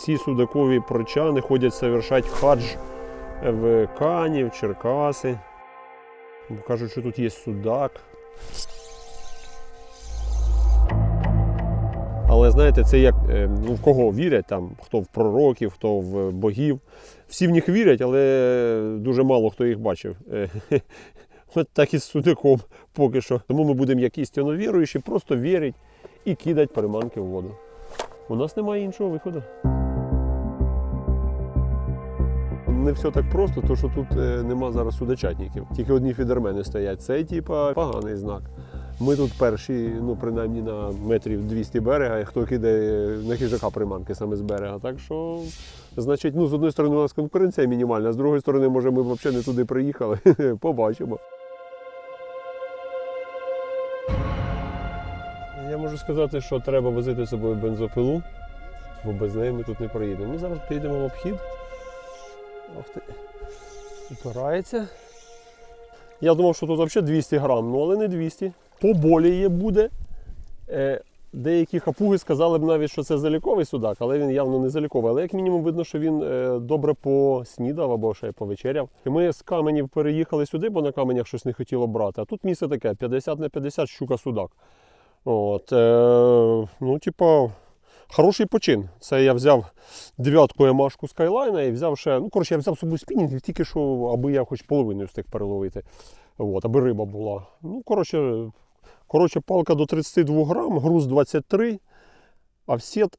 всі судакові прочани ходять совершати хадж в Канів, Черкаси. Бо кажуть, що тут є судак. Але знаєте, це як е, ну, в кого вірять, там, хто в пророків, хто в богів. Всі в них вірять, але дуже мало хто їх бачив. Е, От так і з судаком поки що. Тому ми будемо як істинно віруючі, просто вірити і кидати приманки в воду. У нас немає іншого виходу. Не все так просто, тому що тут е, нема зараз судочатників. Тільки одні фідермени стоять. Це типа поганий знак. Ми тут перші, ну принаймні на метрів 200 берега, хто кидає на хижака приманки саме з берега. Так що, значить, ну з одної сторони у нас конкуренція мінімальна, з другої сторони, може, ми взагалі не туди приїхали. Побачимо. Я можу сказати, що треба возити з собою бензопилу, бо без неї ми тут не проїдемо. Ми зараз поїдемо в обхід. Ох ти. Упирається. Я думав, що тут взагалі 200 грам, ну але не 200. Поболіє буде. Е, деякі хапуги сказали б навіть, що це заліковий судак, але він явно не заліковий. Але як мінімум видно, що він е, добре поснідав або ще повечеряв. І ми з каменів переїхали сюди, бо на каменях щось не хотіло брати. А тут місце таке: 50 на 50 щука судак. От, е, ну, типа, хороший почин. Це я взяв дев'ятку ямашку Скайлайна і взяв ще. Ну, коротше, я взяв собою спінінг, тільки що, аби я хоч половину встиг переловити. От, аби риба була. Ну, коротше, коротше, палка до 32 грам, груз 23, офсет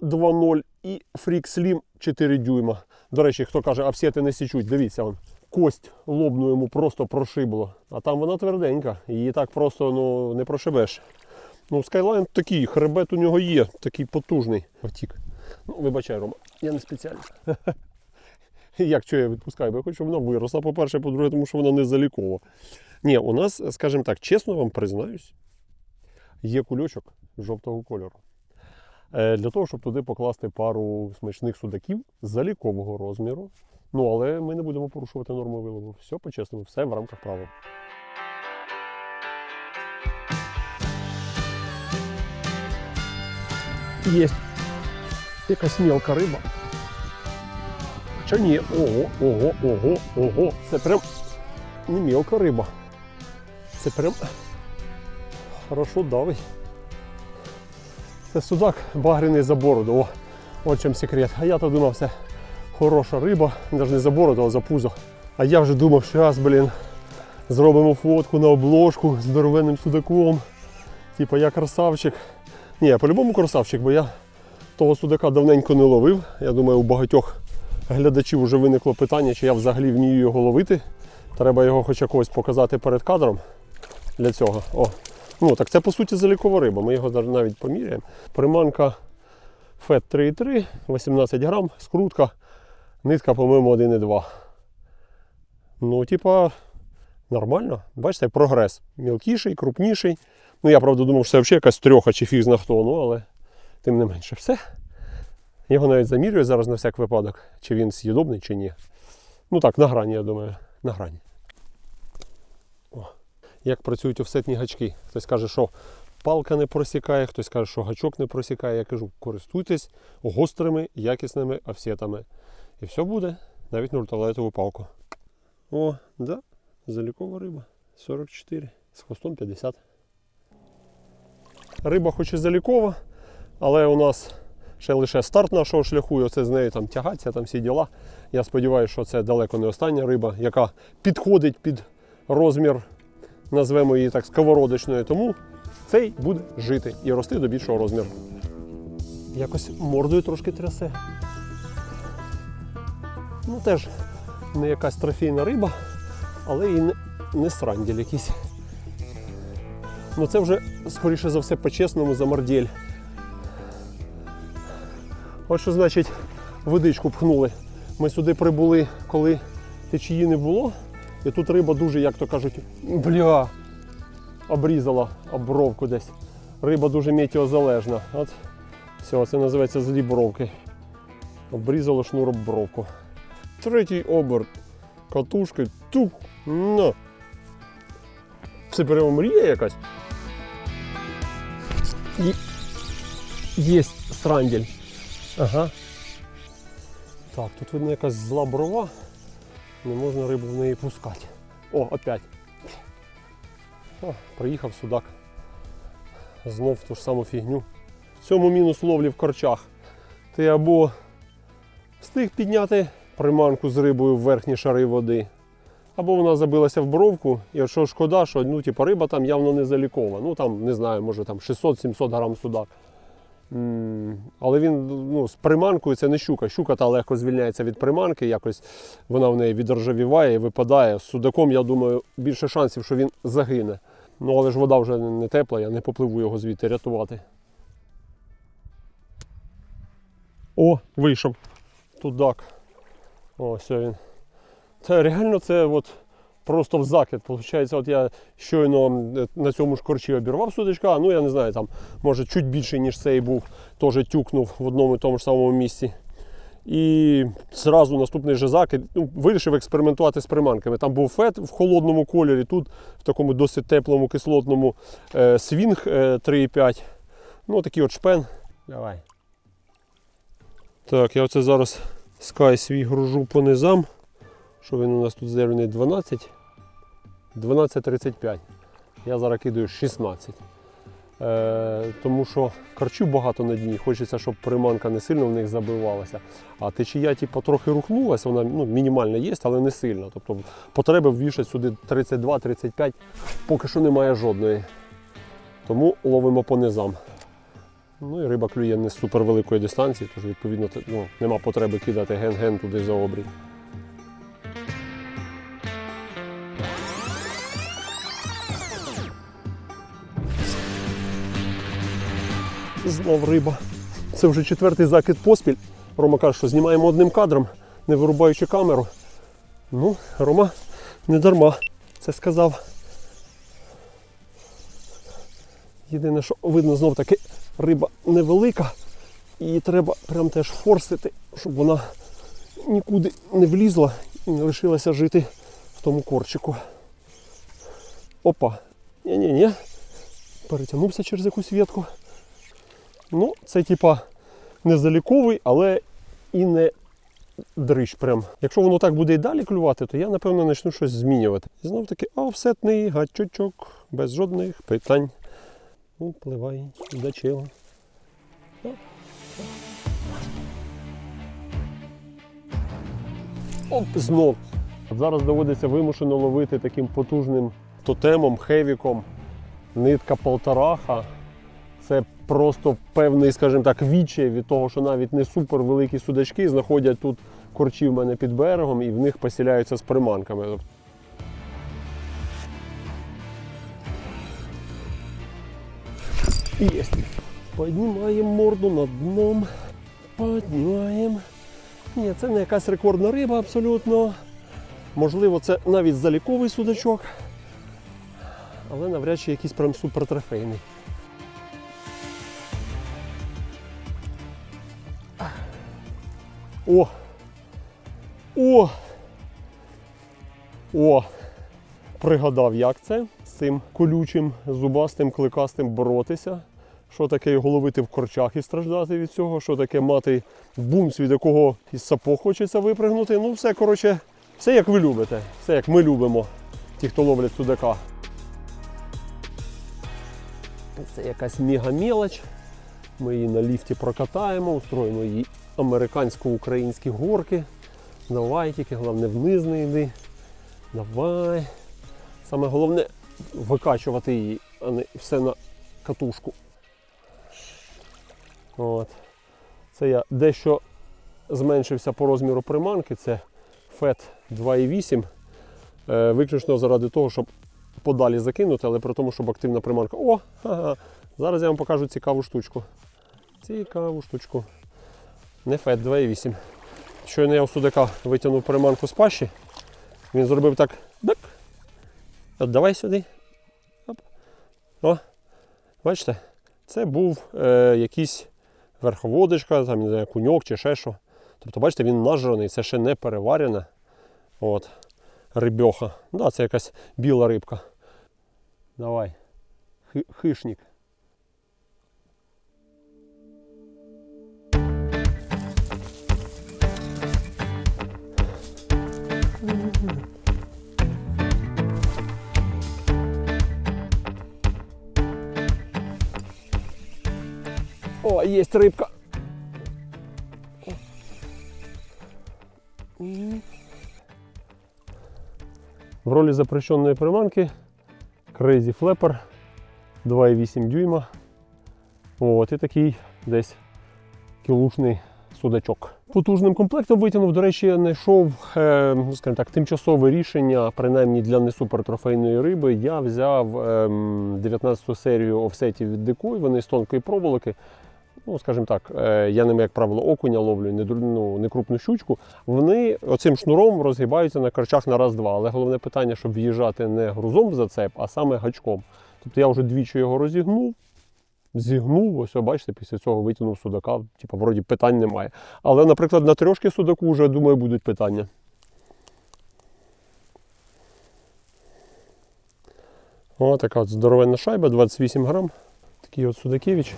2.0 і Freak Slim 4 дюйма. До речі, хто каже, офсети не січуть, дивіться, он, кость лобну йому просто прошибло. А там вона тверденька, її так просто ну, не прошибеш. Ну, Skyline такий, хребет у нього є, такий потужний. Потік. Ну, вибачай, Рома, я не спеціально. Як що я відпускаю? Бо я хочу, щоб вона виросла, по-перше, по-друге, тому що вона не залікова. Ні, у нас, скажімо так, чесно вам признаюсь, є кульочок жовтого кольору. Е, Для того, щоб туди покласти пару смачних судаків залікового розміру. Ну, але ми не будемо порушувати норму вилову. Все по-чесному, все в рамках правил. Є якась мелка риба. Хоча ні, ого, ого, ого, ого. Це прям не мелка риба. Це прям хорошо давить. Це судак багряний за бороду. О, от чим секрет. А я то думав, це хороша риба, навіть не за бороду, а за пузо. А я вже думав, що зараз, блін, зробимо фотку на обложку з здоровенним судаком. Типа я красавчик. Ні, по-любому красавчик, бо я того судака давненько не ловив. Я думаю, у багатьох глядачів вже виникло питання, чи я взагалі вмію його ловити. Треба його хоч якогось показати перед кадром для цього. О. Ну, так це по суті залікова риба. Ми його навіть поміряємо. Приманка FET 3,3, 18 грам, скрутка, нитка, по-моєму, 1,2. Ну, типа, нормально. Бачите, прогрес. Мілкіший, крупніший. Ну, я правда думав, що це взагалі якась трьоха чи фіг зна хто, ну, але тим не менше все. Його навіть замірюю зараз на всяк випадок, чи він з'їдобний, чи ні. Ну так, на грані, я думаю, на грані. О. Як працюють офсетні гачки. Хтось каже, що палка не просікає, хтось каже, що гачок не просікає. Я кажу, користуйтесь гострими, якісними офсетами. І все буде, навіть на палку. О, да, залікова риба. 44, з хвостом 50. Риба хоч і залікова, але у нас ще лише старт нашого шляху, і оце з нею там тягатися, там всі діла. Я сподіваюся, що це далеко не остання риба, яка підходить під розмір, назвемо її так, сковородочною. Тому цей буде жити і рости до більшого розміру. Якось мордою трошки трясе. Ну теж не якась трофейна риба, але і не, не сранділь якийсь. Ну це вже, скоріше за все, по-чесному за мордель. От що значить водичку пхнули. Ми сюди прибули, коли течії не було. І тут риба дуже, як то кажуть, бля, обрізала обровку десь. Риба дуже метеозалежна. От все, це називається злі бровки. Обрізало шнур об бровку. Третій оберт. Катушки. Тух. На. Це прямо мрія якась. Є срандель. Ага. Так, тут видно якась зла брова. Не можна рибу в неї пускати. О, опять. О, приїхав судак. Знов ту ж саму фігню. В цьому мінус ловлі в корчах. Ти або встиг підняти приманку з рибою в верхні шари води, або вона забилася в бровку, і що шкода, що ну, типу, риба там явно не залікова. Ну там, не знаю, може там 600-700 грам судак. Але він ну, з приманкою це не щука. Щука та легко звільняється від приманки, якось вона в неї відржавіває і випадає. З судаком, я думаю, більше шансів, що він загине. Ну але ж вода вже не тепла, я не попливу його звідти рятувати. О, вийшов. Тудак. Ось він. Це реально це от просто в закид. Получається, от я щойно е, на цьому ж корчі обірвав судочка, ну я не знаю, там може чуть більше, ніж цей був, теж тюкнув в одному і тому ж самому місці. І зразу наступний же закид ну, вирішив експериментувати з приманками. Там був фет в холодному кольорі, тут в такому досить теплому кислотному е, свінг е, 3,5. Ну, такий от шпен. Давай. Так, я оце зараз скай свій гружу по низам. Що він у нас тут зелений 12. 12.35. Я зараз кидаю 16. Е, тому що карчів багато на дні. Хочеться, щоб приманка не сильно в них забивалася. А течія типу, трохи рухнулася, вона ну, мінімальна є, але не сильна. Тобто потреби ввішати сюди 32-35 поки що немає жодної. Тому ловимо по низам. Ну і риба клює не з супер великої дистанції, тож відповідно ну, нема потреби кидати ген-ген туди за обрій. Знов риба. Це вже четвертий закид поспіль. Рома каже, що знімаємо одним кадром, не вирубаючи камеру. Ну, Рома не дарма це сказав. Єдине, що видно знов таки риба невелика. Її треба прям теж форсити, щоб вона нікуди не влізла і не лишилася жити в тому корчику. Опа. Ні-ні-ні. Перетягнувся через якусь ветку. Ну, це типа не але і не дрищ прям. Якщо воно так буде і далі клювати, то я напевно почну щось змінювати. І знов таки офсетний гачочок, без жодних питань. Ну, пливай до чого. Оп, знов. Зараз доводиться вимушено ловити таким потужним тотемом, хевіком. Нитка полтораха. Це просто певний, скажімо так, відчай від того, що навіть не супер великі судачки знаходять тут корчі в мене під берегом і в них посіляються з приманками. Есть. Піднімаємо морду над дном. Піднімаємо. Ні, це не якась рекордна риба абсолютно. Можливо, це навіть заліковий судачок. Але навряд чи якийсь прям супер О! О! О! Пригадав, як це з цим колючим, зубастим, кликастим боротися. Що таке його ловити в корчах і страждати від цього, що таке мати бумс, від якого із сапог хочеться випригнути. Ну, все, коротше, все як ви любите, все як ми любимо, ті, хто ловлять судака. Це якась мега-мелоч. Ми її на ліфті прокатаємо, устроїмо її американсько-українські горки. Давай, тільки головне вниз не йди. Давай. Саме головне викачувати її, а не все на катушку. От. Це я дещо зменшився по розміру приманки. Це FET 2,8. Е, виключно заради того, щоб подалі закинути, але при тому, щоб активна приманка. О! Ага. Зараз я вам покажу цікаву штучку. Цікаву штучку. Не FET 2,8. Щойно я у судака витягнув приманку з пащі. Він зробив так. Бик. Давай сюди. Оп. О, бачите, це був е, якийсь верховодочка, там, не знаю, куньок чи ще що. Тобто, бачите, він нажраний, це ще не переварена. От. Рибьоха. Да, це якась біла рибка. Давай. Хишник. Є рибка. В ролі запрещеної приманки Crazy Flapper 2,8 дюйма. От, і такий десь кілушний судачок. Потужним комплектом витягнув, до речі, я знайшов е, ну, скажімо так, тимчасове рішення, принаймні для не супертрофейної риби. Я взяв е, 19 серію офсетів від Дикой, вони з тонкої проволоки. Ну, скажімо так, е, я ними, як правило, окуня ловлю, не, ну, не крупну щучку. Вони оцим шнуром розгибаються на корчах на раз-два. Але головне питання, щоб в'їжджати не грузом в зацеп, а саме гачком. Тобто я вже двічі його розігнув, зігнув, ось бачите, після цього витягнув судака, типу, вроді питань немає. Але, наприклад, на трьошки судаку вже, думаю, будуть питання. О, така от здоровенна шайба, 28 грам. Такий от Судакевич.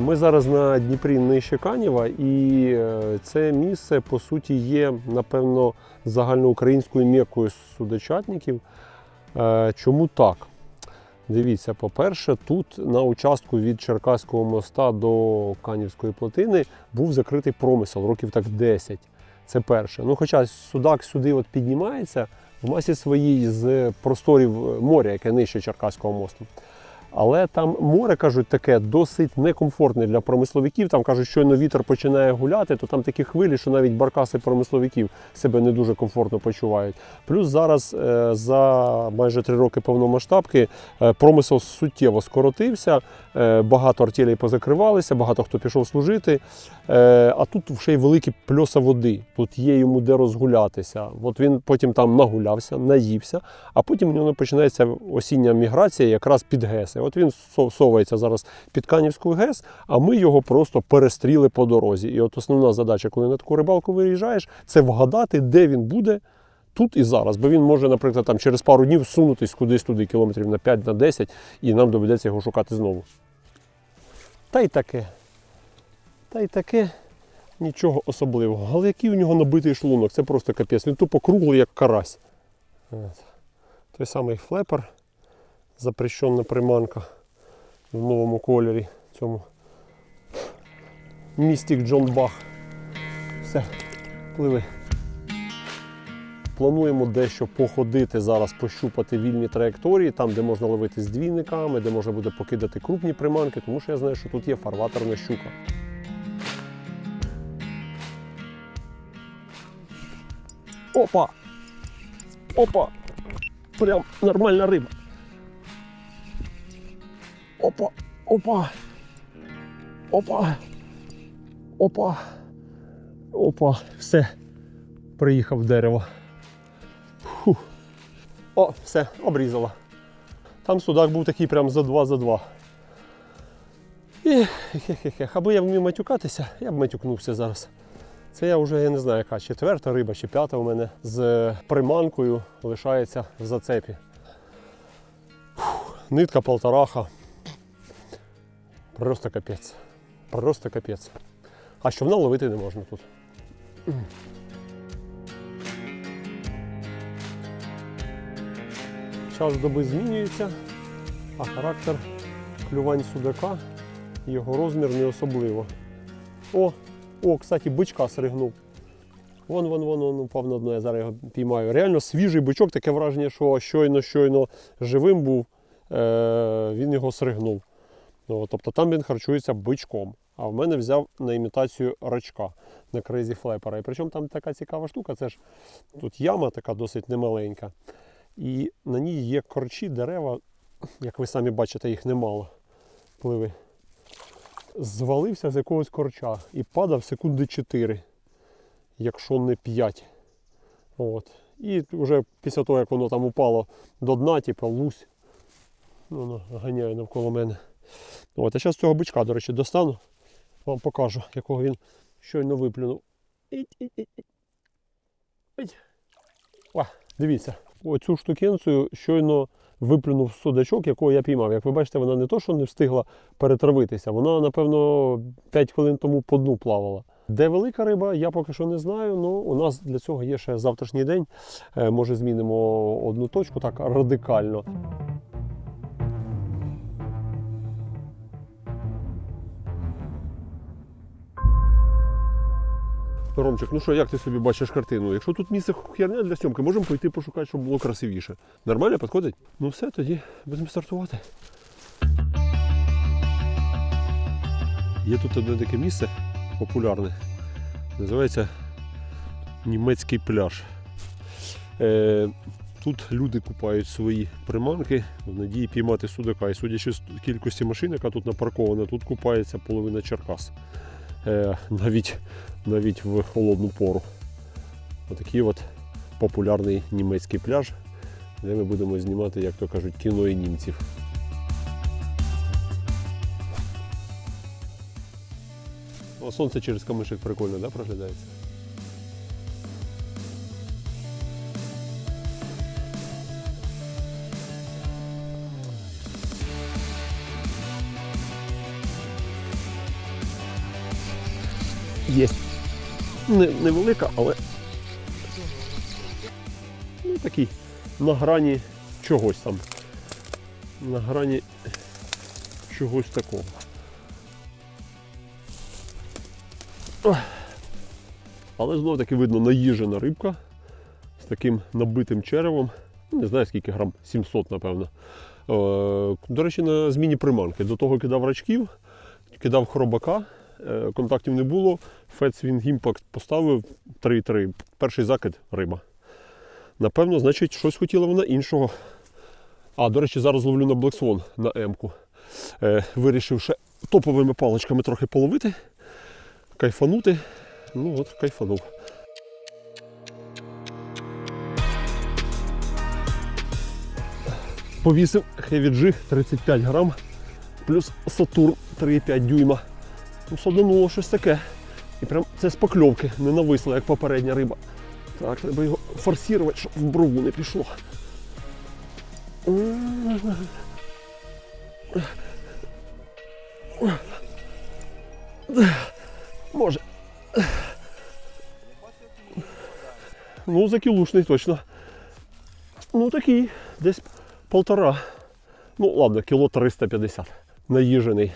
Ми зараз на Дніпрі нижче Канєва, і е, це місце, по суті, є, напевно, загальноукраїнською м'якою судочатників. Е, Чому так? Дивіться, по-перше, тут на участку від Черкаського моста до Канівської плотини був закритий промисел років так 10. Це перше. Ну, хоча судак сюди от піднімається в масі своїй з просторів моря, яке нижче Черкаського мосту. Але там море, кажуть, таке досить некомфортне для промисловиків. Там кажуть, щойно вітер починає гуляти, то там такі хвилі, що навіть баркаси промисловиків себе не дуже комфортно почувають. Плюс зараз е, за майже три роки повномасштабки е, промисел суттєво скоротився, е, багато артелей позакривалися, багато хто пішов служити. А тут ще й великі пльоса води. Тут є йому де розгулятися. От він потім там нагулявся, наївся, а потім у нього починається осіння міграція якраз під ГЕСи. От він со- совається зараз під Канівську ГЕС, а ми його просто перестріли по дорозі. І от основна задача, коли на таку рибалку виїжджаєш, це вгадати, де він буде. Тут і зараз, бо він може, наприклад, там через пару днів сунутись кудись туди, кілометрів на 5 на 10, і нам доведеться його шукати знову. Та й таке. Та й таке нічого особливого. Але який у нього набитий шлунок, це просто капець. Він тупо круглий, як карась. Той самий флепер, запрещена приманка в новому кольорі. Цьому містик Джон Бах. Все, пливи. Плануємо дещо походити зараз, пощупати вільні траєкторії, там, де можна ловити з двійниками, де можна буде покидати крупні приманки, тому що я знаю, що тут є фарватерна щука. Опа! Опа! Прям нормальна риба. Опа! Опа! Опа! Опа! Опа! Все. Приїхав в дерево. Фух. О, все, обрізала. Там судак був такий прям за два за два. І, хе-хе-хе, аби я вмів матюкатися, я б матюкнувся зараз. Це я вже я не знаю, яка четверта риба чи п'ята у мене з приманкою лишається в зацепі. Фух, нитка полтораха. Просто капець. Просто капець. А човна ловити не можна тут. Час доби змінюється, а характер клювань судака, його розмір не особливо. О, о, кстати, бичка сригнув. Вон, вон, вон, вон упав на дно, я зараз його піймаю. Реально свіжий бичок, таке враження, що щойно-щойно живим був, е- він його сригнув. Ну, тобто там він харчується бичком. А в мене взяв на імітацію рачка на Crazy Flapper. І причому там така цікава штука, це ж тут яма така досить немаленька. І на ній є корчі, дерева, як ви самі бачите, їх немало. Пливи. Звалився з якогось корча і падав секунди 4, якщо не 5. От. І вже після того, як воно там упало до дна, типу лусь, воно ганяє навколо мене. От, а зараз цього бичка, до речі, достану, вам покажу, якого він щойно виплюнув. О, дивіться, оцю штукенцію щойно виплюнув судачок, якого я піймав. Як ви бачите, вона не то, що не встигла перетравитися, вона, напевно, 5 хвилин тому по дну плавала. Де велика риба, я поки що не знаю. Ну, у нас для цього є ще завтрашній день. Е, Може, змінимо одну точку так радикально. Ромчик, ну що, як ти собі бачиш картину? Якщо тут місце херня для зйомки, можемо пойти пошукати, щоб було красивіше. Нормально підходить? Ну все, тоді будемо стартувати. Є тут одне таке місце популярне. Називається Німецький пляж. Е, тут люди купають свої приманки в надії піймати судака. І судячи з кількості машин, яка тут напаркована, тут купається половина Черкас. Е, навіть, навіть в холодну пору. Отакий от популярний німецький пляж, де ми будемо знімати, як то кажуть, кіно і німців. О, сонце через камишек прикольно, да, проглядається? Є. Не, невелика, але ну, такий на грані чогось там. На грані чогось такого. Але знову таки видно наїжена рибка з таким набитим черевом. Не знаю скільки грам, 700, напевно. Е, До речі, на зміні приманки. До того кидав рачків, кидав хробака, контактів не було. Фетсвінг імпакт поставив 3-3. Перший закид риба. Напевно, значить, щось хотіла вона іншого. А, до речі, зараз ловлю на Black Swan на М-ку. Е, вирішив топовими паличками трохи половити, кайфанути. Ну от, кайфанув. Повісив Heavy G 35 грам плюс Saturn 3,5 дюйма. Ну, щось таке. І прям це з покльовки, не нависло, як попередня риба. Так, треба його форсувати, щоб в брову не пішло. Може. Ну, закілушний точно. Ну такий, десь полтора. Ну, ладно, кіло 350 наїжений.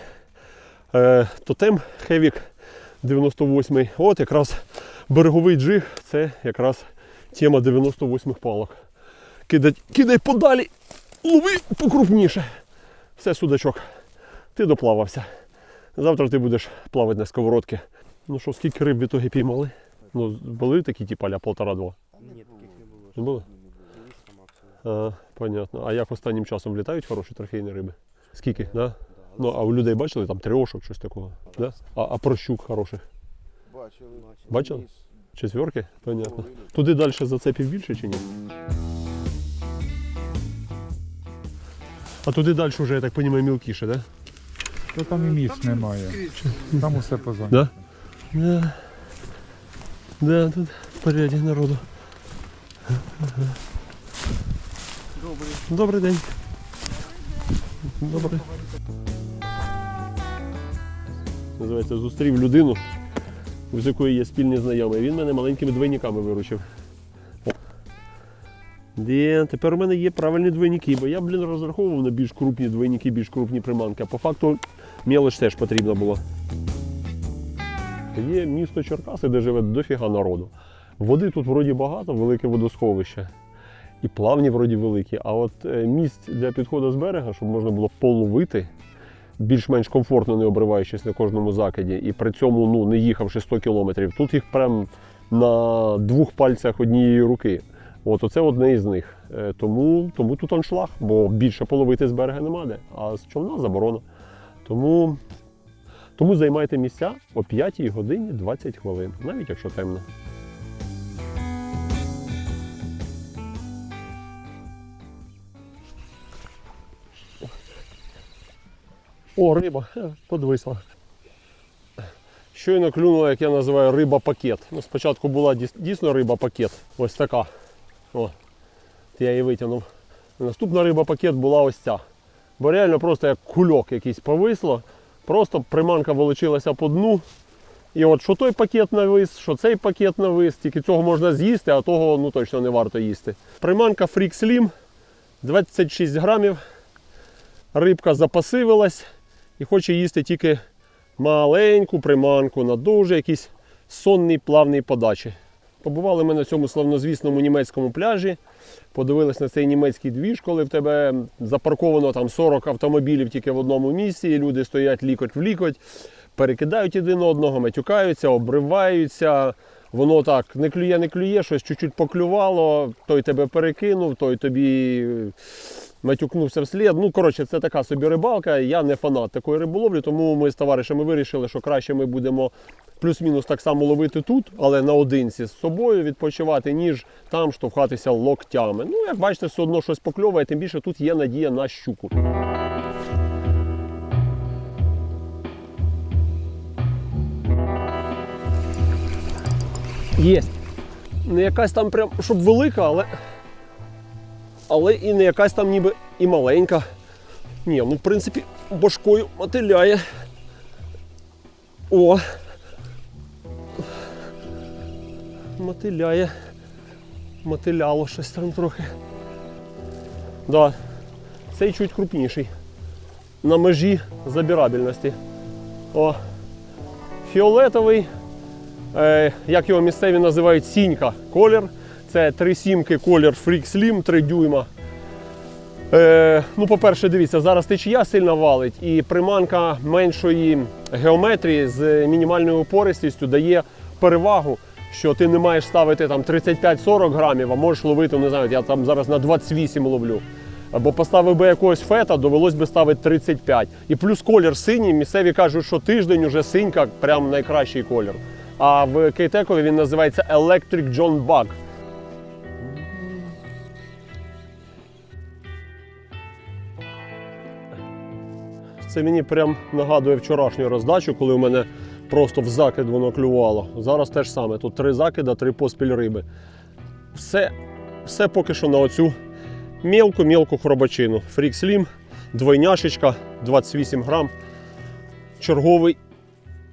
Е, тотем Хевік 98 От якраз береговий джиг, це якраз тема 98 палок. Кидай, кидай подалі, лови покрупніше. Все, судачок, ти доплавався. Завтра ти будеш плавати на сковородці. Ну що, скільки риб в ітогі піймали? Ну, були такі типу ля полтора-два. Ні, таких не було. Не було? А, понятно. А як останнім часом влітають хороші трофейні риби? Скільки? Да, Ну, а у людей бачили там трьошок, щось такого. Да? А, а прощук хороших? Бачили. Бачили? Ніс, Четверки? Понятно. Туди далі зацепів більше чи ні? А туди далі вже, я так розумію, мілкіше, так? Да? То там і місць немає. Там усе поза. Да? Да. Да, тут поряді народу. Добрий. Добрий день. Добрий. Називається зустрів людину, з якої є спільні знайомі. Він мене маленькими двойниками виручив. Де, тепер у мене є правильні двойники, бо я, блін, розраховував на більш крупні двойники, більш крупні приманки. А по факту мелоч теж потрібна була. Є місто Черкаси, де живе дофіга народу. Води тут вроді багато, велике водосховище. І плавні вроді великі. А от е, місць для підходу з берега, щоб можна було половити, більш-менш комфортно, не обриваючись на кожному закиді, і при цьому ну, не їхавши 100 кілометрів. Тут їх прям на двох пальцях однієї руки. От оце одне із них. Е, Тому, тому тут аншлаг, бо більше половити з берега нема де, а з човна заборона. Тому, тому займайте місця о 5 годині 20 хвилин, навіть якщо темно. О, риба, подвисла. Щойно клюнула, як я називаю, риба-пакет. Ну, спочатку була дійсно риба-пакет. Ось така. О, я її витягнув. Наступна риба-пакет була ось ця. Бо реально просто як кульок якийсь повисло. Просто приманка волочилася по дну. І от що той пакет навис, що цей пакет навис, тільки цього можна з'їсти, а того ну, точно не варто їсти. Приманка Freak Slim 26 грамів. Рибка запасивилась і хоче їсти тільки маленьку приманку на дуже якісь сонний плавний подачі. Побували ми на цьому славнозвісному німецькому пляжі. Подивились на цей німецький двіж, коли в тебе запарковано там 40 автомобілів тільки в одному місці, і люди стоять лікоть в лікоть, перекидають один одного, матюкаються, обриваються. Воно так не клює, не клює, щось чуть-чуть поклювало, той тебе перекинув, той тобі матюкнувся вслід. Ну, коротше, це така собі рибалка. Я не фанат такої риболовлі, тому ми з товаришами вирішили, що краще ми будемо плюс-мінус так само ловити тут, але наодинці з собою відпочивати, ніж там штовхатися локтями. Ну, як бачите, все одно щось покльовує, тим більше тут є надія на щуку. Є. Не якась там прям, щоб велика, але. Але і не якась там ніби і маленька. Ні, ну в принципі башкою мотиляє. О! Мотиляє. Мотиляло щось там трохи. Да. Цей чуть крупніший. На межі забірабельності. О. Фіолетовий. Е, як його місцеві називають сінька колір. Це три сімки колір Freak Slim 3 дюйма. Е, ну, по-перше, дивіться, зараз течія сильно валить, і приманка меншої геометрії з мінімальною опористістю дає перевагу, що ти не маєш ставити там 35-40 грамів, а можеш ловити, не знаю, я там зараз на 28 ловлю. Або поставив би якогось фета, довелось би ставити 35. І плюс колір синій. Місцеві кажуть, що тиждень уже синька прям найкращий колір. А в кейтекові він називається Electric John Bug. Це мені прям нагадує вчорашню роздачу, коли у мене просто в закид воно клювало. Зараз те ж саме. Тут три закида, три поспіль риби. Все, все поки що на оцю мілку-мілку хробачину. Фрік Slim, двойняшечка, 28 грам. Черговий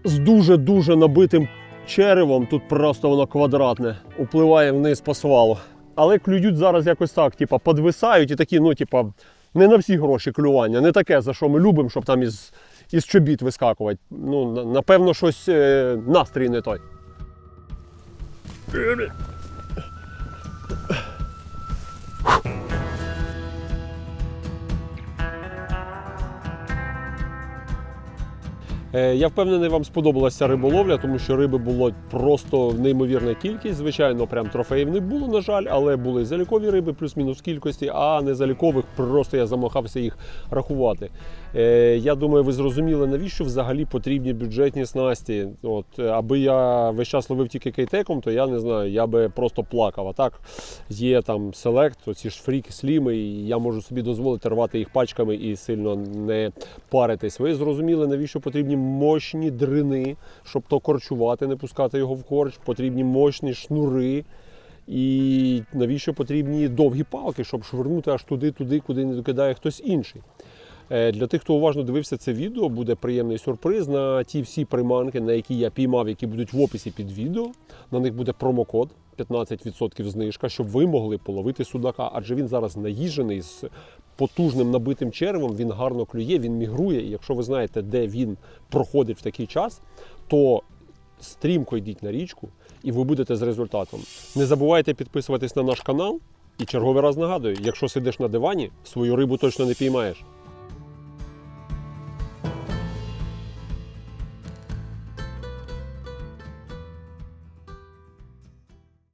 з дуже-дуже набитим черевом. Тут просто воно квадратне, upливає вниз по свалу. Але клюють зараз якось так, типа, подвисають і такі, ну, типа, не на всі гроші клювання, не таке, за що ми любимо, щоб там із, із чобіт вискакувати. Ну, напевно, щось е, настрій не той. Я впевнений, вам сподобалася риболовля, тому що риби було просто неймовірна кількість. Звичайно, прям трофеїв не було, на жаль, але були залікові риби, плюс-мінус кількості, а незалікових просто я замахався їх рахувати. Е, Я думаю, ви зрозуміли, навіщо взагалі потрібні бюджетні снасті. От, е, аби я весь час ловив тільки кейтеком, то я не знаю, я би просто плакав. А так є там селект, оці ж фріки, сліми, і я можу собі дозволити рвати їх пачками і сильно не паритись. Ви зрозуміли, навіщо потрібні мощні дрини, щоб то корчувати, не пускати його в корч, потрібні мощні шнури. І навіщо потрібні довгі палки, щоб швирнути аж туди, туди, куди не докидає хтось інший. Е, Для тих, хто уважно дивився це відео, буде приємний сюрприз на ті всі приманки, на які я піймав, які будуть в описі під відео. На них буде промокод 15% знижка, щоб ви могли половити судака, адже він зараз наїжений з потужним набитим червом, він гарно клює, він мігрує. І якщо ви знаєте, де він проходить в такий час, то стрімко йдіть на річку, і ви будете з результатом. Не забувайте підписуватись на наш канал. І черговий раз нагадую, якщо сидиш на дивані, свою рибу точно не піймаєш.